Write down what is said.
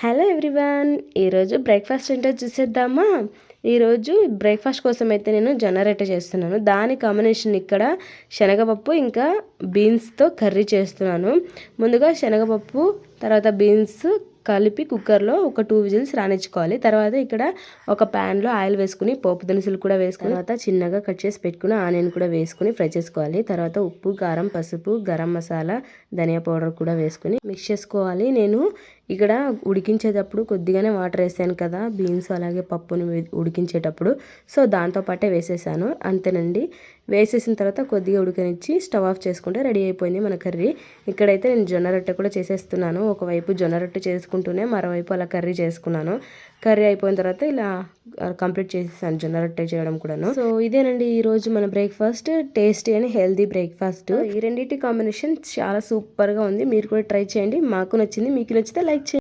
Hello everyone ఈరోజు breakfast ఏంటో చూసేద్దామా? ఈరోజు బ్రేక్ఫాస్ట్ కోసం అయితే నేను జొన్న రొట్టె చేస్తున్నాను. దాని కాంబినేషన్ ఇక్కడ శనగపప్పు ఇంకా బీన్స్తో కర్రీ చేస్తున్నాను. ముందుగా శనగపప్పు తర్వాత బీన్స్ కలిపి కుక్కర్లో ఒక టూ విజిల్స్ రానిచ్చుకోవాలి. తర్వాత ఇక్కడ ఒక ప్యాన్లో ఆయిల్ వేసుకుని పోపు దినుసులు కూడా వేసుకుని తర్వాత చిన్నగా కట్ చేసి పెట్టుకుని ఆనియన్ కూడా వేసుకుని ఫ్రై చేసుకోవాలి. తర్వాత ఉప్పు కారం పసుపు గరం మసాలా ధనియా పౌడర్ కూడా వేసుకుని మిక్స్ చేసుకోవాలి. నేను ఇక్కడ ఉడికించేటప్పుడు కొద్దిగానే వాటర్ వేసాను కదా బీన్స్ అలాగే పప్పుని ఉడికించేటప్పుడు. సో దాంతోపాటే వేసేసాను. అంతేనండి. వేసేసిన తర్వాత కొద్దిగా ఉడికనిచ్చి స్టవ్ ఆఫ్ చేసుకుంటే రెడీ అయిపోయింది మన కర్రీ. ఇక్కడైతే నేను జొన్న రొట్టె కూడా చేసేస్తున్నాను. ఒకవైపు జొన్న రొట్టె చేసుకుంటూనే మరోవైపు అలా కర్రీ చేసుకున్నాను. కర్రీ అయిపోయిన తర్వాత ఇలా కంప్లీట్ చేసేసాను జొన్న రొట్టె చేయడం కూడాను. సో ఇదేనండి ఈరోజు మన బ్రేక్ఫాస్ట్ టేస్టీ అని హెల్దీ బ్రేక్ఫాస్ట్ ఈ రెండింటి కాంబినేషన్ చాలా సూపర్గా ఉంది. మీరు కూడా ట్రై చేయండి. మాకు నచ్చింది. మీకు నచ్చితే లైక్ చేయండి.